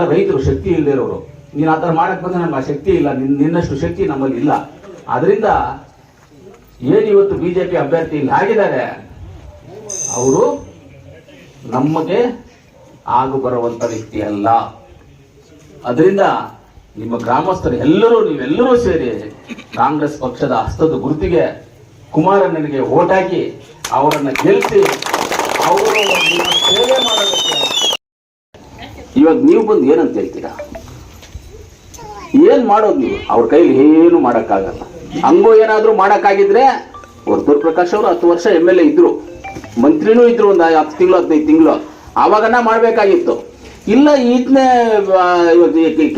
ರೈತರು ಶಕ್ತಿ ಇಲ್ಲದೆ ಇರೋರು ನೀನು ಆ ಥರ ಮಾಡಕ್ ಬಂದ್ರೆ ನಮ್ಗೆ ಆ ಶಕ್ತಿ ಇಲ್ಲ, ನಿನ್- ನಿನ್ನಷ್ಟು ಶಕ್ತಿ ನಮ್ಮಲ್ಲಿ ಇಲ್ಲ. ಅದರಿಂದ ಏನು ಇವತ್ತು ಬಿಜೆಪಿ ಅಭ್ಯರ್ಥಿ ಇಲ್ಲಿ ಆಗಿದ್ದಾರೆ, ಅವರು ನಮಗೆ ಆಗು ಬರುವಂತ ವ್ಯಕ್ತಿ ಅಲ್ಲ. ಅದರಿಂದ ನಿಮ್ಮ ಗ್ರಾಮಸ್ಥರು ಎಲ್ಲರೂ, ನೀವೆಲ್ಲರೂ ಸೇರಿ ಕಾಂಗ್ರೆಸ್ ಪಕ್ಷದ ಹಸ್ತದ ಗುರುತಿಗೆ ಕುಮಾರಣ್ಣನಿಗೆ ಓಟ್ ಹಾಕಿ ಅವರನ್ನ ಗೆಲ್ಲಿಸಿ ಅವರು ಸೇವೆ ಮಾಡೋದಕ್ಕೆ ಇವಾಗ ನೀವು ಬಂದು ಏನಂತ ಹೇಳ್ತೀರಾ? ಏನು ಮಾಡೋದು ನೀವು? ಅವ್ರ ಕೈಲಿ ಏನು ಮಾಡೋಕ್ಕಾಗಲ್ಲ. ಹಂಗೋ ಏನಾದ್ರೂ ಮಾಡೋಕ್ಕಾಗಿದ್ರೆ ವರ್ತೂರ್ ಪ್ರಕಾಶ್ ಅವರು ಹತ್ತು ವರ್ಷ ಎಂ ಎಲ್ ಎ ಇದ್ದರು ಮಂತ್ರಿನೂ ಇದ್ರು ಒಂದು ಹತ್ತು ತಿಂಗಳು, ಹದಿನೈದು ತಿಂಗಳು. ಆವಾಗನ ಮಾಡ್ಬೇಕಾಗಿತ್ತು. ಇಲ್ಲ, ಈತನೇ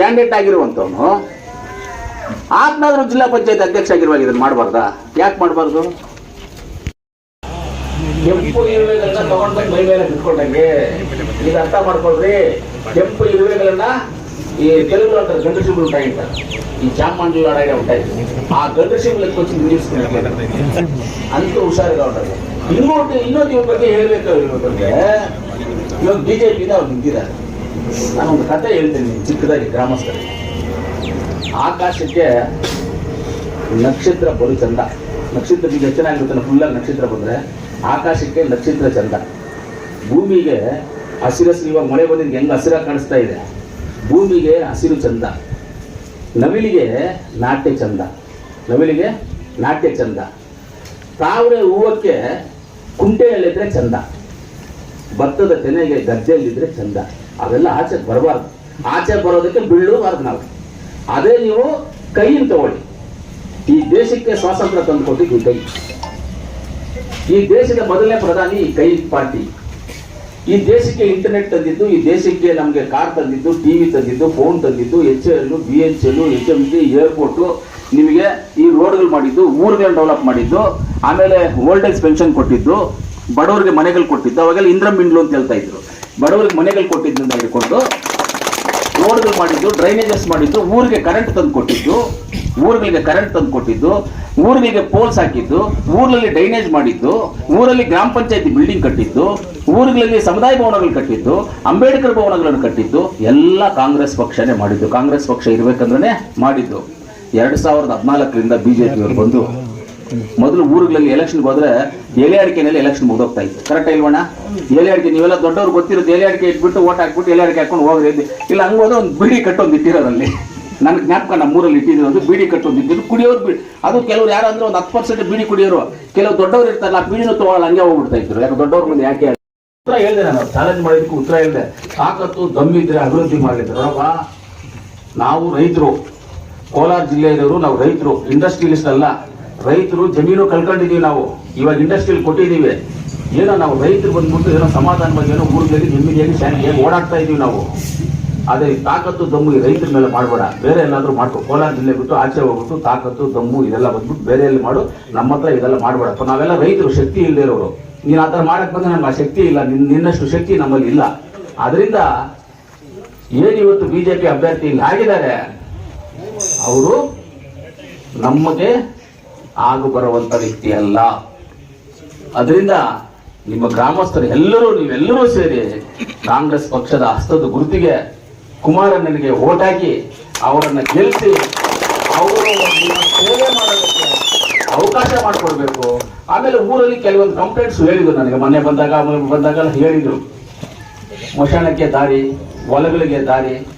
ಕ್ಯಾಂಡಿಡೇಟ್ ಆಗಿರುವಂತವನು ಆತ್ನಾದ್ರೂ ಜಿಲ್ಲಾ ಪಂಚಾಯತ್ ಅಧ್ಯಕ್ಷ ಆಗಿರುವಾಗ ಇದನ್ನ ಮಾಡಬಾರ್ದಾ? ಯಾಕೆ ಮಾಡಬಾರ್ದು? ಕೆಂಪು ಇರುವೆಗಳನ್ನ ತಗೊಂಡ್ಬಂದು ಮೈ ಮೇಲೆ ಬಿಟ್ಕೊಂಡಂಗೆ ಈಗ ಅರ್ಥ ಮಾಡ್ಕೊಳ್ರಿ, ಕೆಂಪು ಇರುವೆಗಳನ್ನ ಈ ತೆಲುಗು ಅಂತಾರೆ ಸಿಂಗ್ ಉಂಟಾಗಿತ್ತ ಈ ಚಾಮಂಡಿ ಲಡಾಯಿ ಉಂಟಾಯ್ತು ಆ ಗಂಡಸಿಗಳ ಕೊಚ್ಚಿ ನಿಲ್ಲಿಸ್ತಾರೆ ಅಂತ ಹುಷಾರಿಲ್ಲ ಉಂಟು ಇನ್ನೊಂದು ಇನ್ನೊಂದು ಇವ್ರ ಬಗ್ಗೆ ಹೇಳ್ಬೇಕು ಇವ್ರ ಬಗ್ಗೆ. ಇವಾಗ ಬಿಜೆಪಿ ಅವ್ರು ನಿಂತಿದ್ದಾರೆ. ನಾನು ಒಂದು ಕತೆ ಹೇಳ್ತೀನಿ ಚಿಕ್ಕದಾಗಿ ಗ್ರಾಮಸ್ಥರಿಗೆ. ಆಕಾಶಕ್ಕೆ ನಕ್ಷತ್ರ ಬರು ಚಂದ ನಕ್ಷತ್ರ ಬೀಜ ಚೆನ್ನಾಗಿರುತ್ತೆ ಫುಲ್ಲಾಗಿ ನಕ್ಷತ್ರ ಬಂದರೆ, ಆಕಾಶಕ್ಕೆ ನಕ್ಷತ್ರ ಚಂದ. ಭೂಮಿಗೆ ಹಸಿರಸಿರು ಇವಾಗ ಮಳೆ ಬಂದಿದ್ದು ಹೆಂಗ್ ಹಸಿರಾಗಿ ಕಾಣಿಸ್ತಾ ಇದೆ? ಭೂಮಿಗೆ ಹಸಿರು ಚಂದ. ನವಿಲಿಗೆ ನಾಟ್ಯ ಚಂದ. ನವಿಲಿಗೆ ನಾಟ್ಯ ಚಂದ. ತಾವರೆ ಹೂವಕ್ಕೆ ಕುಂಟೆಯಲ್ಲಿದ್ದರೆ ಚಂದ. ಭತ್ತದ ತೆನೆಗೆ ಗದ್ದೆಯಲ್ಲಿದ್ದರೆ ಚಂದ. ಅವೆಲ್ಲ ಆಚೆ ಬರಬಾರ್ದು. ಆಚೆ ಬರೋದಕ್ಕೆ ಬೀಳಬಾರ್ದು ನಾವು ಅದೇ ನೀವು ಕೈಯಿಂದ ತಗೊಳ್ಳಿ. ಈ ದೇಶಕ್ಕೆ ಸ್ವಾತಂತ್ರ್ಯ ತಂದುಕೊಟ್ಟಿದ್ದು ಕೈ. ಈ ದೇಶದ ಮೊದಲನೇ ಪ್ರಧಾನಿ ಕೈ ಪಾರ್ಟಿ ಈ ದೇಶಕ್ಕೆ ಇಂಟರ್ನೆಟ್ ತಂದಿದ್ದು, ಈ ದೇಶಕ್ಕೆ ನಮಗೆ ಕಾರ್ ತಂದಿದ್ದು ಟಿವಿ ತಂದಿದ್ದು ಫೋನ್ ತಂದಿದ್ದು H L B H L H M T airport ನಿಮಗೆ ಈ ರೋಡ್ಗಳು ಮಾಡಿದ್ದು ಊರುಗಳನ್ನ ಡೆವಲಪ್ ಮಾಡಿದ್ದು, ಆಮೇಲೆ ಓಲ್ಡ್ ಏಜ್ ಪೆನ್ಷನ್ ಕೊಟ್ಟಿದ್ದು, ಬಡವರಿಗೆ ಮನೆಗಳು ಕೊಟ್ಟಿದ್ದು, ಅವಾಗೆಲ್ಲ ಇಂದ್ರ ಬಿಂಡ್ಲು ಅಂತ ಹೇಳ್ತಾ ಇದ್ರು. ಬಡವರಿಗೆ ಮನೆಗಳು ಕೊಟ್ಟಿದ್ದರಿಂದ ಹಿಡ್ಕೊಂಡು ರೋಡ್ಗಳು ಮಾಡಿದ್ದು, ಡ್ರೈನೇಜಸ್ ಮಾಡಿದ್ದು, ಊರಿಗೆ ಕರೆಂಟ್ ತಂದು ಕೊಟ್ಟಿದ್ದು, ಊರುಗಳಿಗೆ ಕರೆಂಟ್ ತಂದು ಕೊಟ್ಟಿದ್ದು, ಊರುಗಳಿಗೆ ಪೋಲ್ಸ್ ಹಾಕಿದ್ದು ಊರಲ್ಲಿ ಡ್ರೈನೇಜ್ ಮಾಡಿದ್ದು, ಊರಲ್ಲಿ ಗ್ರಾಮ ಪಂಚಾಯತಿ ಬಿಲ್ಡಿಂಗ್ ಕಟ್ಟಿದ್ದು, ಊರುಗಳಲ್ಲಿ ಸಮುದಾಯ ಭವನಗಳು ಕಟ್ಟಿದ್ದು, ಅಂಬೇಡ್ಕರ್ ಭವನಗಳನ್ನು ಕಟ್ಟಿದ್ದು, ಎಲ್ಲ ಕಾಂಗ್ರೆಸ್ ಪಕ್ಷನೇ ಮಾಡಿದ್ದು. ಕಾಂಗ್ರೆಸ್ ಪಕ್ಷ ಇರಬೇಕಂದ್ರೆ ಮಾಡಿದ್ದು. ಎರಡ್ ಸಾವಿರದ ಹದಿನಾಲ್ಕರಿಂದ ಬಿಜೆಪಿಯವರು ಬಂದು ಮೊದಲು ಊರುಗಳಲ್ಲಿ ಎಲೆಕ್ಷನ್ಗೆ ಹೋದ್ರೆ ಎಲೆ ಅಡಿಕೆನಲ್ಲಿ ಎಲೆಕ್ಷನ್ ಮುಗ್ದೋಗ್ತಾ ಇತ್ತು. ಕರೆಕ್ಟ್ ಇಲ್ವಣ್ಣ? ಎಲೆ ಅಡಿಕೆ, ನೀವೆಲ್ಲ ದೊಡ್ಡವ್ರು ಗೊತ್ತಿರೋದು ಎಲೆ ಅಡಿಕೆ ಇಟ್ಬಿಟ್ಟು ಓಟ್ ಹಾಕ್ಬಿಟ್ಟು ಎಲೆ ಅಡಿಕೆ ಹಾಕೊಂಡು ಹೋಗ್ರಿ. ಇಲ್ಲ, ಹಂಗೆ ಒಂದು ಬಿಡಿ ಕಟ್ಟೊಂದು ಇಟ್ಟಿರೋದಲ್ಲಿ ನನ್ನ ಜ್ಞಾಪಕ ನಮ್ಮೂರಲ್ಲಿ ಇಟ್ಟಿದ್ರು ಒಂದು ಬೀಡಿ ಕಟ್ಟೋದು ಇಟ್ಟಿದ್ರು ಕುಡಿಯೋರು ಬಿಡಿ ಅದು ಕೆಲವ್ರು ಯಾರು ಅಂದ್ರೆ ಒಂದು ಹತ್ತು ಪರ್ಸೆಂಟ್ ಬೀಡಿ ಕುಡಿಯೋರು. ಕೆಲವು ದೊಡ್ಡವ್ರು ಇರ್ತಾರಲ್ಲ, ಆ ಬೀಡಿನೂ ತೊಗೊಳ್ಳ ಹಂಗೆ ಹೋಗ್ಬಿಡ್ತಾ ಇದ್ರು. ಯಾಕೆ ದೊಡ್ಡವ್ರ ಮುಂದೆ ಯಾಕೆ ಉತ್ತರ ಹೇಳಿದೆ ನಾನು ಚಾಲೆಂಜ್ ಮಾಡಿದ್ದಕ್ಕೆ ಉತ್ತರ ಹೇಳಿದೆ. ತಾಕತ್ತು ದಮ್ಮಿದ್ರೆ ಅಭಿವೃದ್ಧಿ ಮಾಡಿದ್ರು. ನಾವು ರೈತರು, ಕೋಲಾರ ಜಿಲ್ಲೆಯವರು ನಾವು ರೈತರು ಇಂಡಸ್ಟ್ರಿಯಲಿಸ್ಟ್ ಅಲ್ಲ. ರೈತರು ಜಮೀನು ಕಳ್ಕೊಂಡಿದೀವಿ ನಾವು. ಇವಾಗ ಇಂಡಸ್ಟ್ರಿಯಲ್ಲಿ ಕೊಟ್ಟಿದ್ದೀವಿ ಏನೋ ನಾವು ರೈತರು ಬಂದ್ಬಿಟ್ಟು ಏನೋ ಸಮಾಧಾನವಾಗಿ ಏನೋ ಊರುಗಳಲ್ಲಿ ನೆಮ್ಮದಿಯಾಗಿ ಶಾಂತಿಯಾಗಿ ಓಡಾಡ್ತಾ ಇದೀವಿ ನಾವು. ಅದೇ ತಾಕತ್ತು, ದಮ್ಮು ಈ ರೈತರ ಮೇಲೆ ಮಾಡಬೇಡ. ಬೇರೆ ಎಲ್ಲಾದ್ರೂ ಮಾಡ್ಕೊ. ಕೋಲಾರ ಜಿಲ್ಲೆ ಬಿಟ್ಟು ಆಚೆ ಹೋಗ್ಬಿಟ್ಟು ತಾಕತ್ತು, ದಮ್ಮು ಇದೆಲ್ಲ ಬಂದ್ಬಿಟ್ಟು ಬೇರೆ ಎಲ್ಲಿ ಮಾಡು. ನಮ್ಮ ಹತ್ರ ಇದೆಲ್ಲ ಮಾಡಬೇಡಪ್ಪ ನಾವೆಲ್ಲ ರೈತರು, ಶಕ್ತಿ ಇಲ್ಲದೆ ಇರೋರು. ನೀನು ಆ ಥರ ಮಾಡಕ್ ಬಂದ್ರೆ ನಮ್ಗೆ ಆ ಶಕ್ತಿ ಇಲ್ಲ. ನಿನ್, ನಿನ್ನಷ್ಟು ಶಕ್ತಿ ನಮ್ಮಲ್ಲಿ ಇಲ್ಲ. ಅದರಿಂದ ಏನು ಇವತ್ತು ಬಿಜೆಪಿ ಅಭ್ಯರ್ಥಿ ಇಲ್ಲಿ ಆಗಿದ್ದಾರೆ? ಅವರು ನಮಗೆ ಆಗು ಬರುವಂತ ವ್ಯಕ್ತಿ ಅಲ್ಲ. ಅದರಿಂದ ನಿಮ್ಮ ಗ್ರಾಮಸ್ಥರು ಎಲ್ಲರೂ, ನೀವೆಲ್ಲರೂ ಸೇರಿ ಕಾಂಗ್ರೆಸ್ ಪಕ್ಷದ ಹಸ್ತದ ಗುರುತಿಗೆ ಕುಮಾರಣ್ಣನಿಗೆ ಓಟ್ ಹಾಕಿ ಅವರನ್ನ ಗೆಲ್ಲಿಸಿ ಅವರು ಸೇವೆ ಮಾಡೋದಕ್ಕೆ ಅವಕಾಶ ಮಾಡಿಕೊಡ್ಬೇಕು. ಆಮೇಲೆ ಊರಲ್ಲಿ ಕೆಲವೊಂದು ಕಂಪ್ಲೇಂಟ್ಸ್ ಹೇಳಿದ್ರು ನನಗೆ. ಮೊನ್ನೆ ಬಂದಾಗ ಬಂದಾಗ ಹೇಳಿದ್ರು. ಸ್ಮಶಾನಕ್ಕೆ ದಾರಿ, ಹೊಲಗಳಿಗೆ ದಾರಿ.